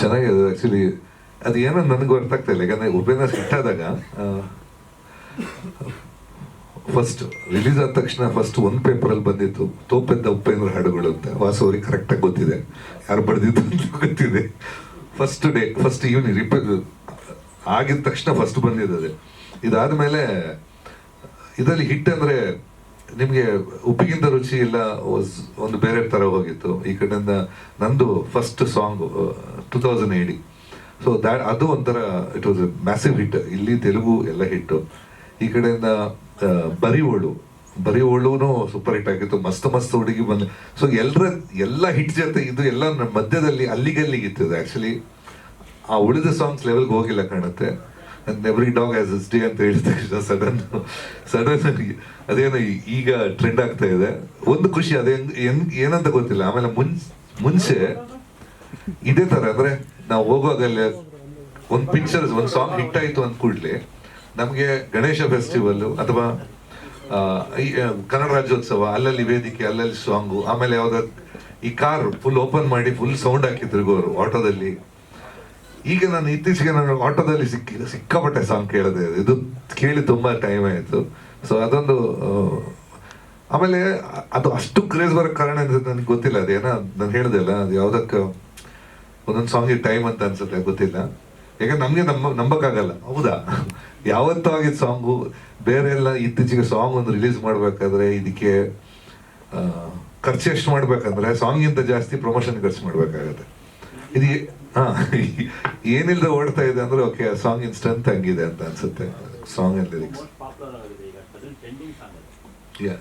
ಚೆನ್ನಾಗಿದೆ ಆ್ಯಕ್ಚುಲಿ ಅದು ಏನೋ ನನಗೆ ಗೊತ್ತಾಗ್ತಾ ಇಲ್ಲ. ಯಾಕಂದರೆ ಉಪೇಂದ್ರ ಹಿಟ್ ಆದಾಗ ಫಸ್ಟ್ ರಿಲೀಸ್ ಆದ ತಕ್ಷಣ ಫಸ್ಟ್ ಒಂದು ಪೇಪರಲ್ಲಿ ಬಂದಿತ್ತು, ತೋಪೆದ್ದ ಉಪೇಂದ್ರ ಹಾಡುಗಳು ಅಂತ. ವಾಸು ಕರೆಕ್ಟಾಗಿ ಗೊತ್ತಿದೆ. ಯಾರು ಬರೆದಿದ್ದು ಅಂತ ಗೊತ್ತಿದೆ. ಫಸ್ಟ್ ಡೇ ಫಸ್ಟ್ ಈವ್ನಿಂಗ್ ರಿಪ ಆಗಿದ ತಕ್ಷಣ ಫಸ್ಟ್ ಬಂದಿದ್ದದೆ ಇದಾದಮೇಲೆ, ಇದರಲ್ಲಿ ಹಿಟ್ ಅಂದರೆ ನಿಮಗೆ ಉಪ್ಪಿಗಿಂತ ರುಚಿ ಇಲ್ಲ ಒಂದು ಬೇರೆ ಥರ ಹೋಗಿತ್ತು. ಈ ಕಡೆಯಿಂದ ನಂದು first song two thousand eighty so that ಅದು ಒಂಥರ ಇಟ್ ವಾಸ್ ಮ್ಯಾಸಿವ್ ಹಿಟ್ ಇಲ್ಲಿ ತೆಲುಗು ಎಲ್ಲ ಹಿಟ್ಟು ಈ ಕಡೆಯಿಂದ ಬರಿ ಓಳು ಬರಿ ಬರಿವೋಳುನು ಸೂಪರ್ ಹಿಟ್ ಆಗಿತ್ತು. ಮಸ್ತ್ ಮಸ್ತ್ ಹುಡುಗಿ ಬಂದು ಸೊ ಎಲ್ಲರ ಎಲ್ಲ ಹಿಟ್ ಜೊತೆ ಇದು ಎಲ್ಲ ಮಧ್ಯದಲ್ಲಿ ಅಲ್ಲಿಗಲ್ಲಿಗಿತ್ತು ಇತ್ತು ಆ್ಯಕ್ಚುಲಿ ಆ ಉಳಿದ ಸಾಂಗ್ಸ್ ಲೆವೆಲ್ಗೆ ಹೋಗಿಲ್ಲ ಕಾಣುತ್ತೆ. And every dog has its day ಅಂತ ತಕ್ಷಣ ಸಡನ್ ಸಡನ್ ಅದೇನು ಈಗ ಟ್ರೆಂಡ್ ಆಗ್ತಾ ಇದೆ. ಒಂದು ಖುಷಿ, ಅದೇ ಏನಂತ ಗೊತ್ತಿಲ್ಲ. ಆಮೇಲೆ ಮುಂಚೆ ಮುಂಚೆ ಇದೇ ತರ ಅಂದ್ರೆ ನಾವು ಹೋಗುವಾಗಲ್ಲೇ ಒಂದು ಪಿಕ್ಚರ್ ಒಂದು ಸಾಂಗ್ ಹಿಟ್ ಆಯ್ತು ಅಂದ ಕೂಡಲೇ ನಮಗೆ ಗಣೇಶ ಫೆಸ್ಟಿವಲ್ ಅಥವಾ ಕನ್ನಡ ರಾಜ್ಯೋತ್ಸವ, ಅಲ್ಲಲ್ಲಿ ವೇದಿಕೆ, ಅಲ್ಲಲ್ಲಿ ಸಾಂಗು ಆಮೇಲೆ ಯಾವ್ದ ಈ ಕಾರ್ ಫುಲ್ ಓಪನ್ ಮಾಡಿ ಫುಲ್ ಸೌಂಡ್ ಹಾಕಿದ್ರು ಅವರು ಆಟೋದಲ್ಲಿ. ಈಗ ನಾನು ಇತ್ತೀಚೆಗೆ ನಾನು ಆಟೋದಲ್ಲಿ ಸಿಕ್ಕಿ ಸಿಕ್ಕಾಪಟ್ಟೆ ಸಾಂಗ್ ಕೇಳಿದೆ ಇದು ಕೇಳಿ ತುಂಬಾ ಟೈಮ್ ಆಯಿತು. ಸೊ ಅದೊಂದು ಆಮೇಲೆ ಅದು ಅಷ್ಟು ಕ್ರೇಜ್ ಬರೋ ಕಾರಣ ನನಗೆ ಗೊತ್ತಿಲ್ಲ. ಅದೇನ, ನಾನು ಹೇಳ್ದೆ ಅಲ್ಲ, ಅದು ಯಾವ್ದಕ್ಕೆ ಒಂದೊಂದು ಸಾಂಗಿಗೆ ಟೈಮ್ ಅಂತ ಅನ್ಸುತ್ತೆ ಗೊತ್ತಿಲ್ಲ ಯಾಕಂದ್ರೆ ನಮಗೆ ನಂಬ ನಂಬಕ್ಕಾಗಲ್ಲ. ಹೌದಾ? ಯಾವತ್ತೂ ಆಗಿದ್ದ ಸಾಂಗು ಬೇರೆ ಎಲ್ಲ ಇತ್ತೀಚೆಗೆ ಸಾಂಗ್ ಒಂದು ರಿಲೀಸ್ ಮಾಡಬೇಕಾದ್ರೆ ಇದಕ್ಕೆ ಖರ್ಚು ಎಷ್ಟು ಮಾಡ್ಬೇಕಂದ್ರೆ ಸಾಂಗಿಂತ ಜಾಸ್ತಿ ಪ್ರಮೋಷನ್ ಖರ್ಚು ಮಾಡ್ಬೇಕಾಗತ್ತೆ. ಇದು ಹಾ ಏನಿಲ್ಲದೆ ಓಡ್ತಾ ಇದೆ ಅಂದ್ರೆ ಓಕೆ ಆ ಸಾಂಗಿನ ಸ್ಟ್ರೆಂತ್ ಹಂಗಿದೆ ಅಂತ ಅನ್ಸುತ್ತೆ song and lyrics song yeah